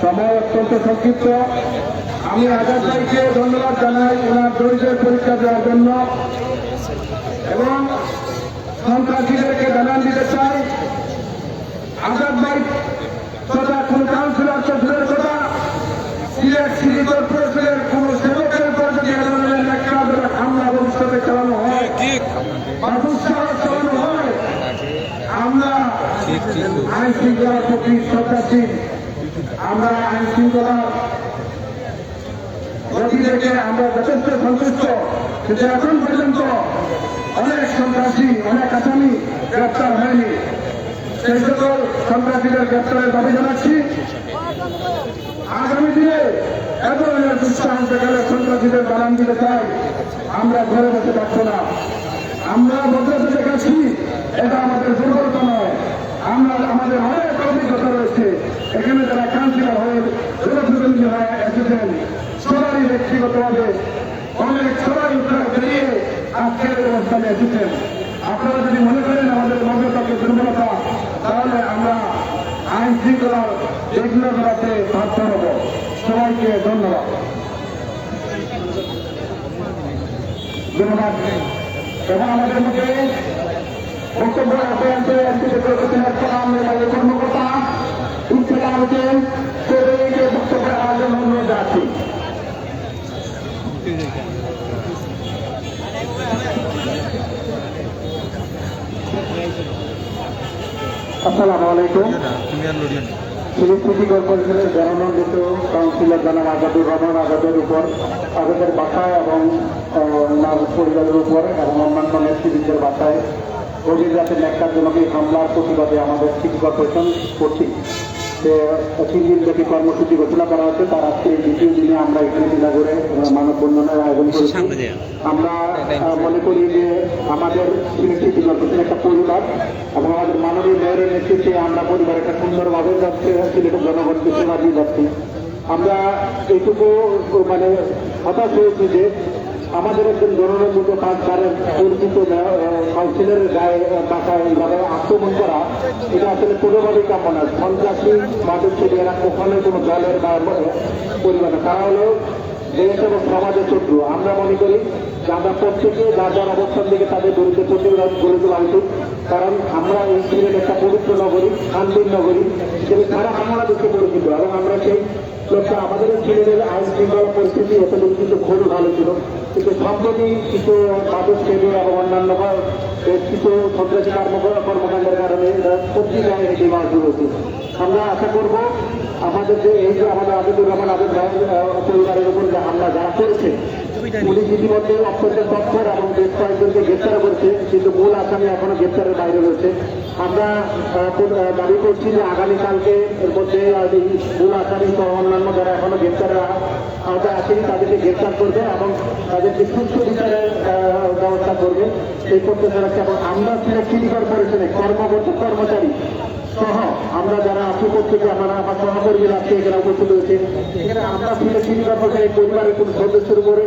সময় অত্যন্ত সংক্ষিপ্ত আমি আজাদ ভাইকে ধন্যবাদ জানাই ওনার দরিদ্রের পরীক্ষা দেওয়ার জন্য এবং সন্ত্রাসীদেরকে জানান দিতে চাই আজাদ ভাই, তথা কোন কাউন্সিলর তো দূরের কথা, সিলেট সিটি কোন সেবকের উপর যদি এ ধরনের একটা হামলা ভবিষ্যতে চালানো হয় বা দুঃসাহস চালানো হয় আমরা আইন শৃঙ্খলার প্রতি শ্রদ্ধাশীল আমরা আইন আমরা যথেষ্ট সন্তুষ্ট। এখন পর্যন্ত অনেক সন্ত্রাসী, অনেক আসামি গ্রেপ্তার হয়নি। সেই সকল সন্ত্রাসীদের গ্রেপ্তারের দাবি জানাচ্ছি। আগামী দিনে এ ধরনের দুঃসাহস দেখালে সন্ত্রাসীদের বানান দিতে চাই। আমরা ঘরে বসে থাকব না। আমরা ভদ্রতা দেখাচ্ছি এটা আমাদের দুর্বলতা নয়। আমরা আমাদের অনেক অভিজ্ঞতা রয়েছে। এখানে যারা কাউন্সিলর হয়ে জনপ্রতিনিধি হয়ে এসেছেন, সবারই ব্যক্তিগতভাবে অনেক সবাই বেরিয়ে আজকের অবস্থানে এসেছেন। আপনারা যদি মনে করেন আমাদের ভদ্রতাকে, দুর্বলতা, তাহলে আমরা আইন শৃঙ্খলার বিঘ্ন করাতে বাধ্য হব। সবাইকে ধন্যবাদ। ধন্যবাদ। এবং আমাদের মধ্যে বক্তব্য আসসালামু আলাইকুম সিলেট সিটি কর্পোরেশনের জনমন্ডিত কাউন্সিলর জনাব আজাদুর রহমান আজাদের উপর, আজাদের বাসায় এবং পরিবারের উপর এবং অন্যান্য নেতৃবৃন্দের বাসায় গভীর রাতে ন্যাক্কারজনক এই হামলার প্রতিবাদে আমাদের সিটি কর্পোরেশন কর্তৃক যে তিন দিন ব্যাপী কর্মসূচি ঘোষণা করা হয়েছে। তার আজকে দ্বিতীয় দিনে আমরা এখানে দিনাগরে মানববন্ধনের আয়োজন করেছি। আমরা মনে করি যে আমাদের সিটি কর্পোরেশন একটা পরিবার এবং আমাদের মাননীয় মেয়রের নেতৃত্বে আমরা পরিবার একটা সুন্দরভাবে যাচ্ছে সিলেটের জনগণকে সেবা দিয়ে যাচ্ছি। আমরা এইটুকু মানে হতাশ হয়েছি যে আমাদের একজন জননন্দিত কাজকারের পরিচিত কাউন্সিলরের গায়ে বাসায় এইভাবে আক্রমণ করা, এটা আসলে কোনোভাবেই কাম্য না সন্ত্রাসী মাদক ছেলে এরা কখনোই কোনো দলের বা পরিবার। তারা হলো দেশ এবং সমাজের শত্রু। আমরা মনে করি যে আমরা প্রত্যেকে যার যার অবস্থান থেকে তাদের বিরুদ্ধে প্রতিরোধ গড়ে তোলা উচিত। কারণ আমরা এই সিলেট একটা পবিত্র নগরী শান্তির নগরী হিসেবে সারা বাংলাদেশে পরিচিত। এবং আমরা সেই লক্ষ্যে আমাদের সিলেটের আইন শৃঙ্খলা পরিস্থিতি কিন্তু খুবই ভালো ছিল। কিন্তু সম্প্রতি কিছু মাদক সেবী এবং অন্যান্য কিছু সন্ত্রাসী কর্ম- কর্মকাণ্ডের কারণে পত্রিকায় এটি মাছ হয়েছে আমরা আশা করব আমাদের যে এই যে আমাদের আবিদুর রহমান আবিদ পরিবারের উপর যে হামলা যারা করেছে পুলিশ ইতিমধ্যে অত্যন্ত তৎপর এবং বেশ কয়েকজনকে গ্রেপ্তার করেছে, কিন্তু মূল আসামি এখনও গ্রেপ্তারের বাইরে রয়েছে। আমরা দাবি করছি যে আগামীকালকে এর মধ্যে মূল আসামি সহ অন্যান্য যারা এখনও গ্রেপ্তারের আওতায় আসেনি, তাদেরকে গ্রেপ্তার করবে এবং তাদেরকে সুস্থ বিচারের ব্যবস্থা করবে। সেই প্রত্যাশা রাখছি। এবং আমরা সিলেট সিটি কর্পোরেশনে কর্মরত কর্মচারী। সহ আমরা যারা আছি থেকে আমরা আমার সহকর্মীরা আজকে এখানে উপস্থিত হয়েছে, এখানে আমরা সিলেট সিটি কর্পোরেশনের পরিবারের কোন সদস্যের উপরে।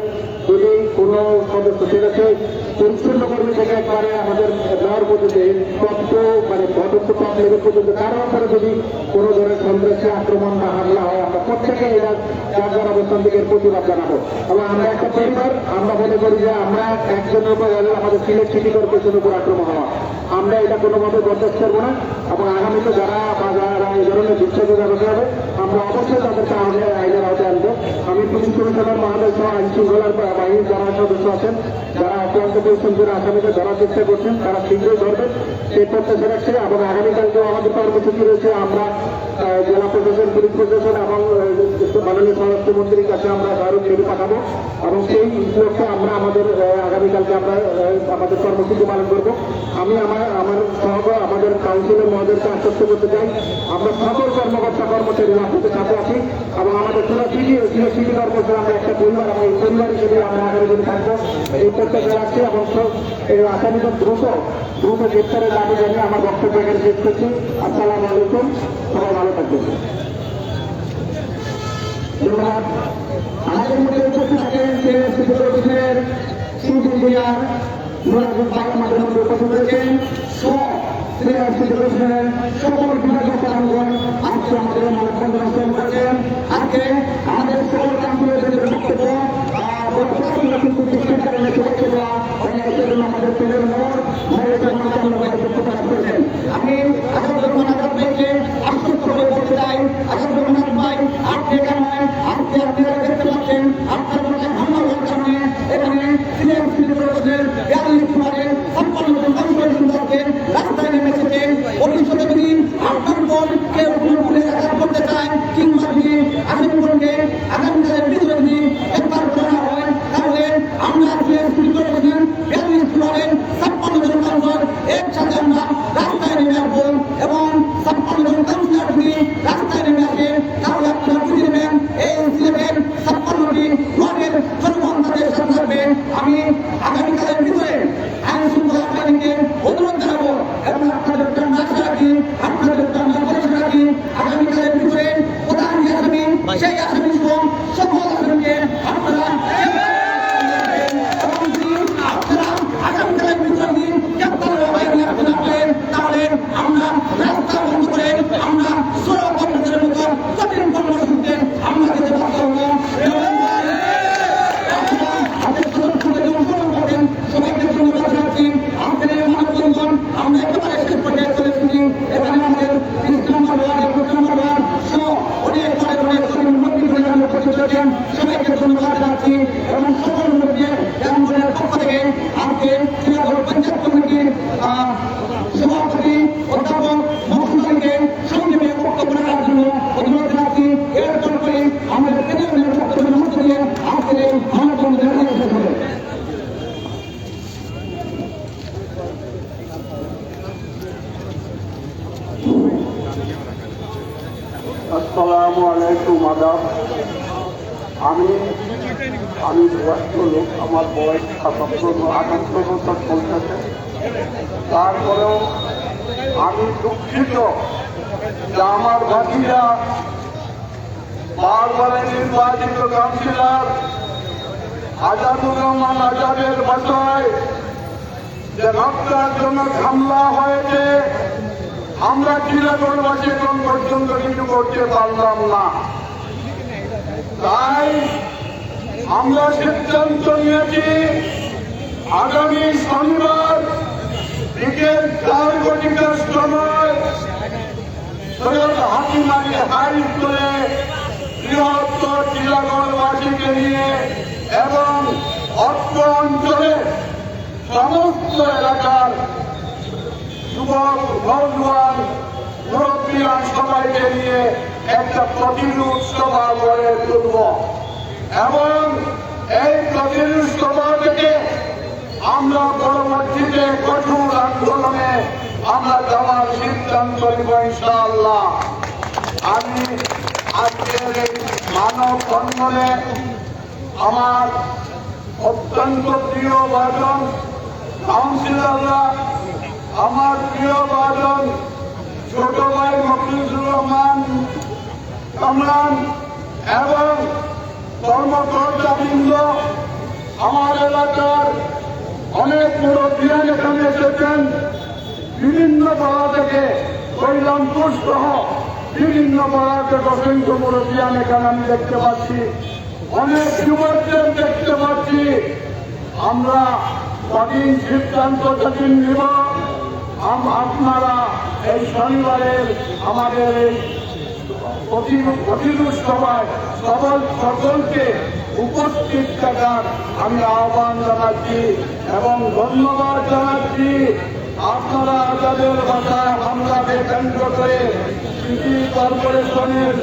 যদি কোনো সদস্য সেটা সে পরিচ্ছন্ন কর্মী থেকে একবারে আমাদের দেওয়ার পর্যন্ত তত্ত্ব মানে পদত্ব টপ লেভেল পর্যন্ত, কারও উপরে যদি কোনো ধরনের সন্ত্রাসী আক্রমণ বা হামলা হয়, আমরা প্রত্যেকে এরা যার অবস্থান থেকে প্রতিবাদ জানাব। এবং আমরা একটা পরিবার, আমরা মনে করি যে আমরা একজনের উপর, আমাদের সিলেট সিটি কর্পোরেশনের উপর আক্রমণ হওয়া। আমরা এটা কোনোভাবে বরদাস্ত করব না। এবং আগামীতে যারা বা যারা এই ধরনের বিচ্ছেদ ব্যবস্থা হবে, আমরা অবশ্যই তাদেরকে আমাদের আইনের আওতায় আনব। আমি পুলিশ কমিশনার মহাদয় সহ আইন শৃঙ্খলার বাহিনীর যারা সদস্য আছেন, যারা অক্লান্ত পরিশ্রম করে আসামিকে ধরার চেষ্টা করছেন, তারা শীঘ্রই ধরবেন সেই প্রত্যাশা রাখছে এবং আগামীকালকেও আমাদের কর্মসূচি রয়েছে, আমরা জেলা প্রশাসন, পুলিশ প্রশাসন এবং মাননীয় স্বরাষ্ট্রমন্ত্রীর কাছে আমরা স্মারক ছবি পাঠাবো। এবং সেই লক্ষ্যে আমরা আমাদের আগামীকালকে আমরা আমাদের কর্মসূচি পালন করব। আমি আমার আমার সহ আমাদের কাউন্সিলের মহোদয়কে আশ্বস্ত করতে চাই। আমরা সকল কর্মকর্তা কর্মচারী আপনাদের সাথে আছি এবং আমাদের পুরো সিটি সিটি সিটি কর্মচারী আমরা একটা পরিবার এবং এই পরিবার হিসেবে আমরা আগামী দিন থাকব। এই প্রত্যাশা রাখছি এবং এই আসামিদের দ্রুত দ্রুত গ্রেপ্তারের দাবি জানিয়ে আমার বক্তব্য এখানে শেষ করছি। আসসালামু আলাইকুম। সবাই ভালো থাকবেন। আমাদের মধ্যে উপস্থিত থাকেন ভাই আমাদের মধ্যে উপস্থিত রয়েছেন বিভাগীয় প্রধানগণ আজকে আমাদের মানববন্ধন আজকে আমাদের সকল কাউন্সিলরদের বক্তব্য আহ, বক্তব্য কিন্তু দৃষ্টিকারী রেখে বক্তব্য সেজন্য আমাদের পেলের মোড় মোড়ের জন্য আমরা বক্তব্য প্রদান করেছেন আমি আসাদুর রহমান আজাদ ভাইকে আশ্বস্ত করে বলতে চাই আসাদুর রহমান ভাই আপনি এখানে আজকে আপনারা দেখতে পাচ্ছেন আপনার মধ্যে হামলা হওয়ার কারণে এখানে সিনিয়র সিটিজেনদের বিয়াল্লিশ মারে সম্পন্ন কনফারেন্স করতে রাস্তায় নেমেছে ভবিষ্যতে যদি আপনার পর কেউ কোনো পুলিশ আঘাত করতে চায় কিংবা যদি আগামীকে আগামীকালের ভিতরে যদি একবার করা হয় তাহলে আমরা সিনিয়র সিটিজেনদের বিয়াল্লিশ মারে সম্পন্ন জন কাউন্সিলর একসাথে আমরা রাস্তায় নেমে আসব এবং সম্পন্ন জন কাউন্সিলরগুলি রাস্তায় নেমে আসে তাহলে আপনারা বুঝে নেবেন এই সিলেটের সম্পন্নটি ওয়ার্ডের জনগণ তাদের সাথে থাকবে আমি আগামীকালের ভিতরে আইন শৃঙ্খলা বাহিনীকে অনুরোধ জানাব এবং আপনাদের জন্য আশা রাখি আপনাদের জন্য ভরসা রাখি আগামীকালের ভিতরে প্রধান যে আসামি সেই আসামি সহ সকল আসামিকে আপনারা এবং যদি আপনারা আগামীকালের ভিতরে যদি গ্রেপ্তার বাহিনী আপনারা করেন তাহলে আমরা রাস্তা বন্ধ করে আমরা সড়ক বন্ধের মতো কঠিন কর্মসূচিতে আমরা যেতে বাধ্য হব এবং আমাদের সুরক্ষিত এবং গ্রহণ করেন সবাইকে ধন্যবাদ জানাচ্ছি আমাদের এই মানববন্ধন আমরা একেবারে শেষ পর্যায়ে চলে এসেছি এখানে আমাদের তিরিশ নম্বর ওয়ার্ড একত্রিশ নম্বর ওয়ার্ড সহ অনেক অনেক অনেক শ্রমিক মুরব্বী পরিবার উপস্থিত হয়েছেন সবাইকে ধন্যবাদ সকল মুরব্বী গ্রামজনের পক্ষ থেকে আজকে ক্রীড়াঘর পঞ্চায়েত কমিটির সভাপতি অধ্যাপক মহসুদানকে সংক্ষেপে বক্তব্য রাখার জন্য অনুরোধ জানাচ্ছি এর চলতে আমাদের কেন্দ্রীয় বক্তব্যের মধ্যে দিয়ে আজকের এই মানববন্ধন এখানে শেষ হবে আসসালামু আলাইকুম, আদাব। আমি আমি বয়স্ক লোক, আমার বয়স সাতাত্তর, আটাত্তর বছর চলতেছে। তারপরেও আমি দুঃখিত যে আমার ভাতিরা বারবারে নির্বাচিত কাউন্সিলর আজাদুর রহমান আজাদের বাসায় যে রক্তার জন্য হামলা হয়েছে, আমরা ক্রীড়াগড়বাসী এখন পর্যন্ত কিছু করতে পারলাম না। তাই আমরা সিদ্ধান্ত নিয়েছি, আগামী শনিবার বিকেল চার ঘটিকার সময় সৈয়দ হাকিম আলী হাই স্কুলে বৃহত্তর ক্রীড়াগড়বাসীকে নিয়ে এবং অত্র অঞ্চলে সমস্ত এলাকার যুবক, নৌজওয়ান, মুরব্বীরা সবাইকে নিয়ে একটা প্রতিরোধ সভা গড়ে তুলব। এবং এই প্রতিরোধ সভা থেকে আমরা পরবর্তীতে কঠোর আন্দোলনে আমরা যাওয়ার সিদ্ধান্ত নিব ইনশাআল্লাহ। আমি আজকের এই মানব বন্ধনে আমার অত্যন্ত প্রিয় বাজন কাউন্সিলররা, আমার প্রিয় বাজন ছোট ভাই মফিজুর রহমান কামরান এবং কর্মকর্তাবৃন্দ আমার এলাকার অনেক মুরব্বীরা এখানে এসেছেন, বিভিন্ন পাড়া থেকে কৈলামপুর সহ বিভিন্ন পাড়া থেকে অসংখ্য মুরব্বিয়ান এখানে আমি দেখতে পাচ্ছি, অনেক যুবকদের দেখতে পাচ্ছি। আমরা কঠিন সিদ্ধান্ত যেদিন নিব। আপনারা এই শনিবারের আমাদের এই প্রতিরোধ সভায় সকল সকলকে উপস্থিত থাকার আমি আহ্বান জানাচ্ছি এবং ধন্যবাদ জানাচ্ছি। আপনারা যাদের বাসায় হামলাকে কেন্দ্র করে সিটি কর্পোরেশনের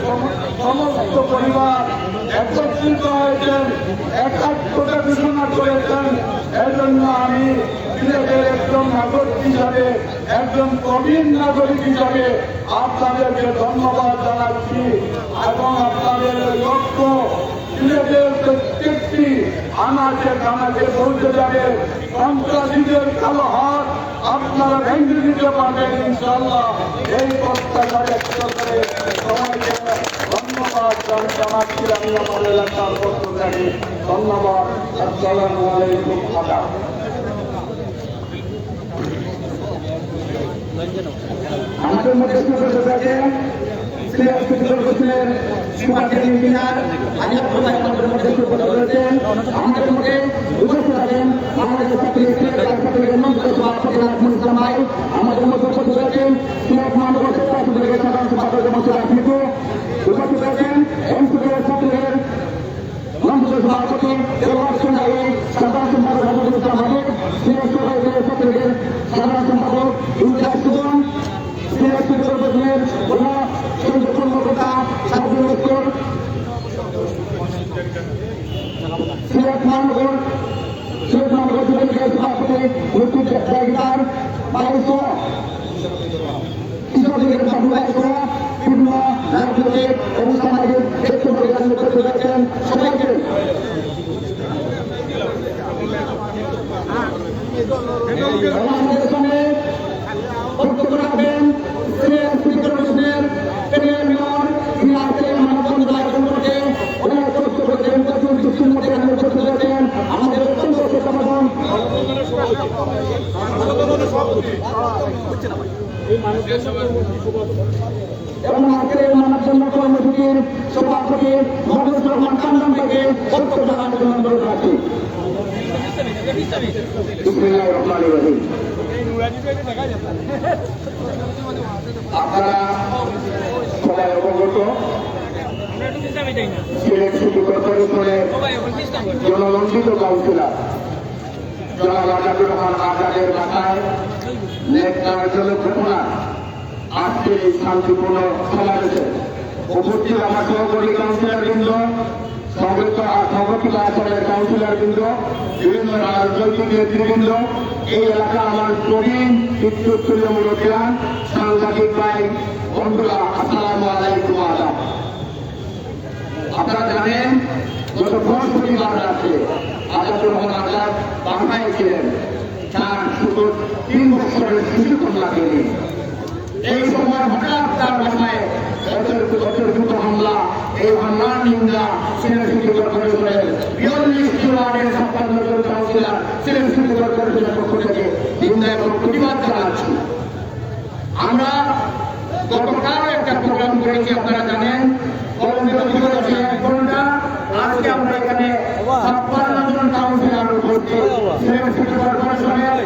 সমস্ত পরিবার একত্রিত হয়েছেন, একাত্মতা ঘোষণা করেছেন, এজন্য আমি সিলেটের একজন নাগরিক হিসাবে, একজন প্রবীণ নাগরিক হিসাবে আপনাদেরকে ধন্যবাদ জানাচ্ছি এবং আপনাদের লক্ষ্য সিলেটের প্রত্যেকটি আনাচে কানাচে পৌঁছে যাবে, সন্ত্রাসীদের কালো হাত আপনারা ভেঙে দিতে পারবেন ইনশাল্লাহ এই প্রত্যাশা ব্যক্ত সবাইকে ধন্যবাদ জানাচ্ছি আমি আমার এলাকার পক্ষ ধন্যবাদ। আসসালামু আলাইকুম, আদাব। আমাদের মধ্যে উপস্থিত আছেন সিনিয়র সিটিজেন কর্পোরেশনের সুপারিটেন্ডেন্ট ইঞ্জিনিয়ার আজাদ ভাই আমাদের মধ্যে উপস্থিত রয়েছেন আমাদের মধ্যে উপস্থিত আছেন বাংলাদেশ ছাত্রী আমাদের মধ্যে উপস্থিত রয়েছেন সিনিয়র মহানগর ছাত্রীদের সাধারণ সম্পাদক সাধারণ সম্পাদক সিলেট মহানগর সিলেট মহানগর যুবলীগের সভাপতি মুক্তির জায়গার বাইশ কৃষক লীগের সভাপতি সহ বিভিন্ন রাজনৈতিক এবং সামাজিক সবাইকে। আমাদের সঙ্গে বক্তব্য রাখবেন সিনিয়র স্পিকার কমিশনের সিনিয়র মেয়র সিনিয়র মানববন্ধন আয়োজন করতে ওনার বক্তব্য দেন প্রচুর চুক্তির মধ্যে আমি উপস্থিত রয়েছেন আমাদের অত্যন্ত সমাধান এবং আজকের এই মানববন্ধন কর্মসূচির সভাপতি মহবুব রহমান কান্দান থেকে বক্তব্য জানানোর রহিম। আপনারা সবাই জনমন্ডিত কাউন্সিলর, জনাব আজাদুর রহমান আজাদের মাথায় ঘটনা আজকের এই শান্তিপূর্ণ সমাবেশে উপস্থিত আমার সহকর্মী কাউন্সিলর বৃন্দ সংযুক্ত রাজনৈতিক নেতৃবৃন্দ এই এলাকা আমার প্রবীণ পিতৃতুল্য মুরব্বিয়ান সাংবাদিক ভাই, বন্ধুরা হামলা। এই হামলার নিন্দা সিলেট সিটি কর্পোরেশনের বিয়াল্লিশ ওয়ার্ডের ছাপ্পান্ন জন কাউন্সিলর সিলেট সিটি কর্পোরেশনের পক্ষ থেকে নিন্দা এবং প্রতিবাদ জানাচ্ছি আমরা গতকাল একটা প্রোগ্রাম করেছি, আপনারা জানেন। আজকে আমরা এখানে সিলেট সিটি কর্পোরেশনের